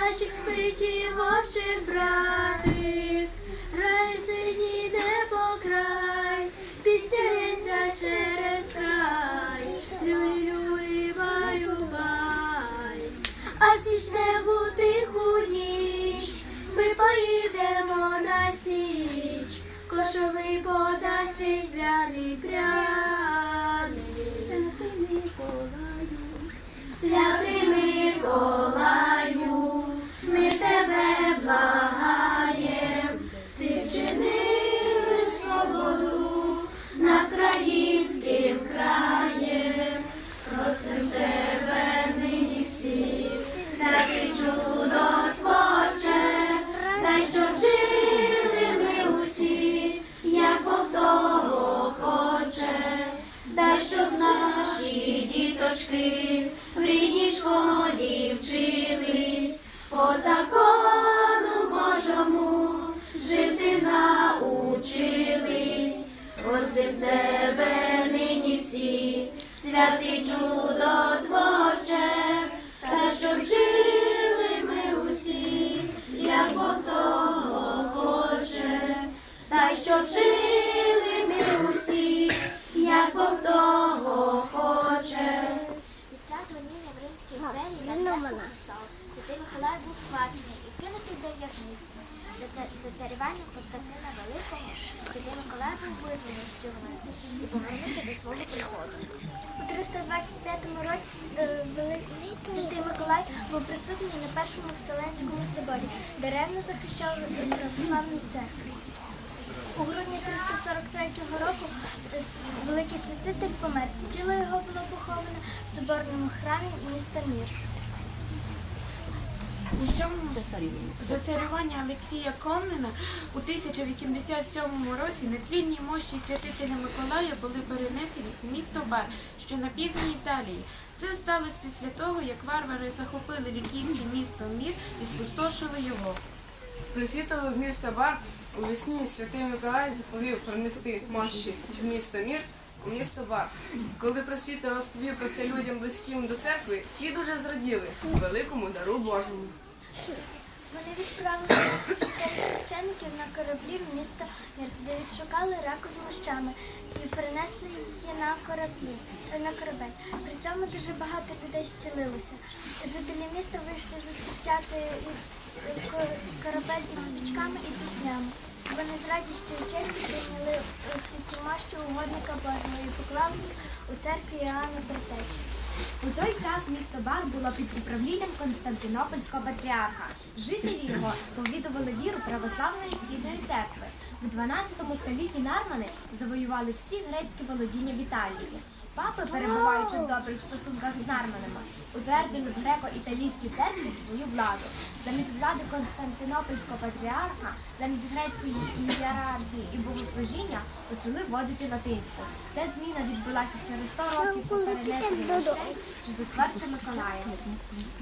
зайчик спить і вовчик братик, грай синій по край, пістяється через край, люлі-люлі баю-бай. А всі ж просим тебе нині всі, святий чудотворче, та щоб жили ми усі, як Бог того хоче, та й щоб жили ми усі, як Бог того хоче. Під час гоніння в Римській імперії на постав Святий Миколай був схвачений і кинутий до в'язниці. За царювання Константина Миколай з тюрми і повернувся до свого приходу. У 325 році е, Великий Святий Миколай був присутній на першому Вселенському соборі, де ревно захищав православну церкву. У грудні 343 року е, великий святитель помер. Тіло його було поховане в соборному храмі міста Мір. У цьому за царювання Олексія Комнена у 1087 році нетлінні мощі святителя Миколая були перенесені в місто Бар, що на півдні Італії. Це сталося після того, як варвари захопили лікійське місто Мір і спустошили його. Присвітило з міста Бар у весні святий Миколай заповів принести мощі з міста Мір у місто Бар. Коли просвіта розповів про це людям близьким до церкви, ті дуже зраділи великому дару Божому. Вони відправили священиків на кораблі в місто де відшукали раку з мощами і перенесли її на кораблі на корабель. При цьому дуже багато людей зцілилося. Жителі міста вийшли зустрічати із корабель із свічками і піснями. Вони з радістю і честю прийняли у святі мощі угодника Божого і поклали у церкві Іоанна Предтечі. У той час місто Бар було під управлінням Константинопольського патріарха. Жителі його сповідували віру православної східної церкви. В 12 столітті нармани завоювали всі грецькі володіння в Італії. Папи, перебуваючи в добрих стосунках з нарманами, утвердили в греко-італійській церкві свою владу. Замість влади Константинопольського патріарха, замість грецької ієрархії і богослужіння почали вводити латинську. Ця зміна відбулася через 100 років по перенесенню мощей чудотворця Миколая.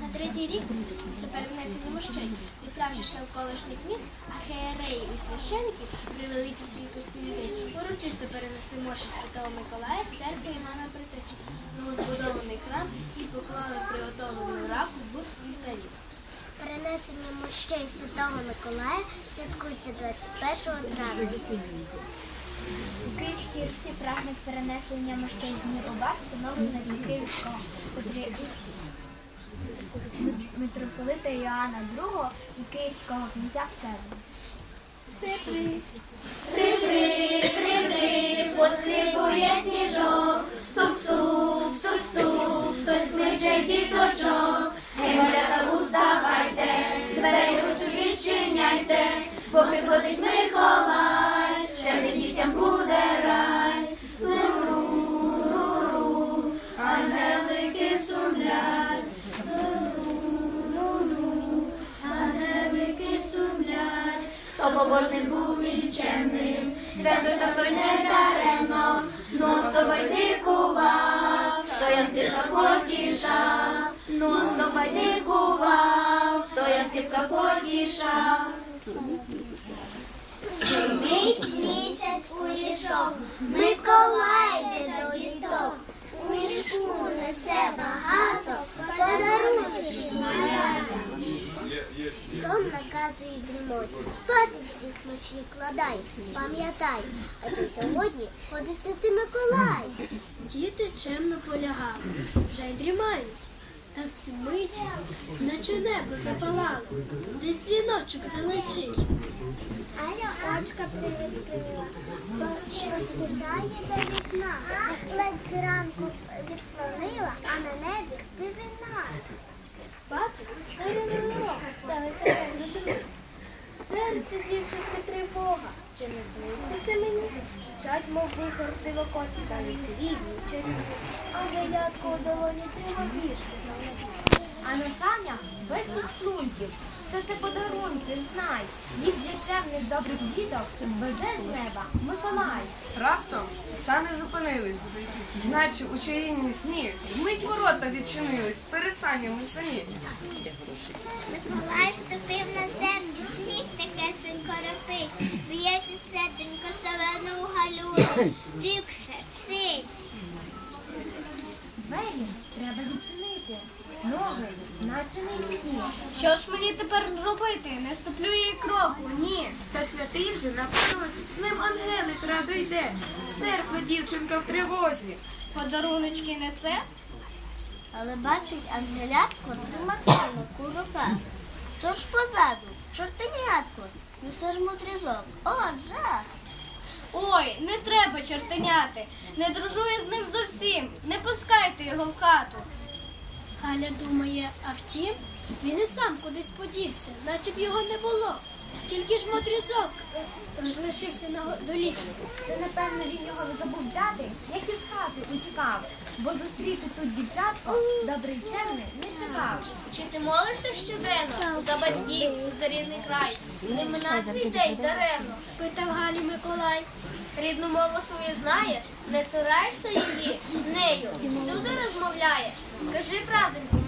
На третій рік це перенесення мощей, відправивши навколишніх міст, архієреї і священиків при великій кількості людей урочисто перенесли мощі Святого Миколая з церкви Івана Притечі, новозбудований храм і поклали приготовлену раку в вівтарі. Перенесення мощей Святого Миколая святкується 21 травня. У Київській Русі праздник перенесення мощей з Міроба встановлений за Київського митрополита Іоанна II і Київського князя Всеволода. Посипує сніжок, стук-стук, стук-стук, хтось кличе діточок. Побожним був і чемним, свято ж той не даремно, ну хто байдикував, то янтика потішав, ну хто байдикував, то янтика потішав. Шумить місяць у ліжок, Миколай йде до діток. У мішку несе багато, подарунків малята. Сон наказує дрімоті. Спати всіх вночі кладай, пам'ятай, адже сьогодні ходить Святий Миколай. Діти чемно полягали, вже й дрімають. Та в цю мить, наче небо запалало, десь дзвіночок залечить. Аля очка привідкрила, поспішає до вікна, ледь ранку відслонила, а на небі дивина. Зоряний урок, ставиться на землі. Серце дівчинки тривога, чи не сниться це мені? Чать, мов вихор дивокоті, залиці рівні, чарівні, а гелятко у долоні тримав вішки А на санях безліч клунків. Все це подарунки, знай. Їх для чемних добрих діток везе з неба Миколай. Раптом сани зупинились, наче у чаїнні сні, вмить ворота відчинились перед санями самі. Миколай ступив на землю, сніг такесенько ропить, б'ється серденько ставену галюни, диксе, цить. Двері треба. Ноги, наче не її. Що ж мені тепер робити? Не ступлю її кроку, ні. Та святий вже на порозі, з ним ангелик радо йде. Стерпла дівчинка в тривозі. Подаруночки несе? Але бачить ангелятко триматиме у руках. Тож позаду, чортенятко, несе ж мудрізок. О, жах! Ой, не треба чертеняти. Не дружу я з ним зовсім. Не пускайте його в хату. Галя думає, а втім, він і сам кудись подівся, наче б його не було. Тільки ж мотрізок е, лишився на долівці. Це напевно він його забув взяти, як із хати утікав. Бо зустріти тут дівчатко добрий чемний не чекав. Чи ти молишся щоденно за батьків, за рідний край? Не мина твій день даремно, питав Галі Миколай. Рідну мову свою знаєш, не цураєшся її, нею всюди розмовляєш. Кажи мені.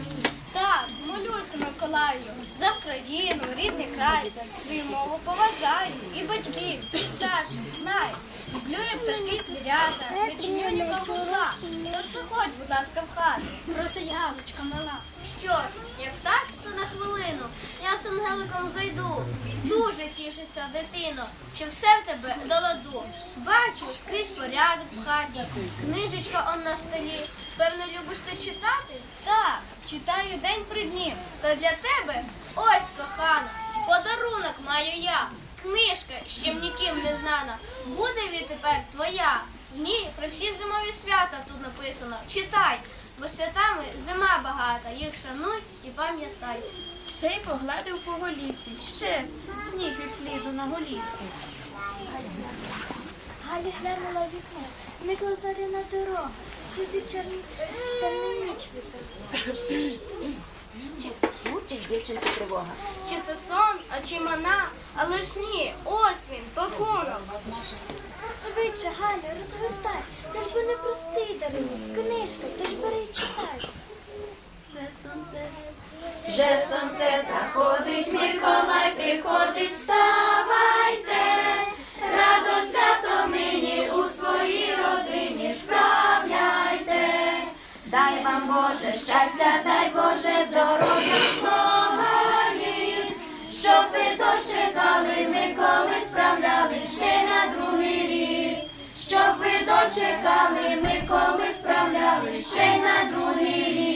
Так, молюся Миколаю, за Україну, рідний край, свою мову поважаю, і батьків, і старших знаю. Люблю я пташки звірята, не чиню нікому зла. Тож заходь, будь ласка, в хату. Просить Галочка мала. Що ж, як так, то на хвилину я з ангеликом зайду. Дуже тішуся, дитино, що все в тебе до ладу. Бачу, скрізь порядок в хаті, книжечка он на столі. Певно, любиш ти читати? Так, читаю день при дні. Та для тебе ось кохана, подарунок маю я. Книжка, ще ніким не знана, буде відтепер твоя. Ні, про всі зимові свята тут написано. Читай, бо святами зима багата, їх шануй і пам'ятай. Ще й погладив по голівці. Ще сніг від сліду на голівці. Галя глянула в вікно, зникла зоряна дорога, сюди темна ніч випала. Мучить дівчинку тривога. Чи це сон, а чи мана? Але ж ні, ось він, пакунок. Швидше, Галя, розвертай. Це ж би не простий дарунок, книжка, ти ж бери і читай. Вже сонце заходить, Миколай приходить, вставайте. Вам Боже щастя, дай Боже здоров'я благословіть, щоб ви дочекали, Миколи справляли ще на другий рік. Щоб ви дочекали, ми коли справляли ще на другий рік.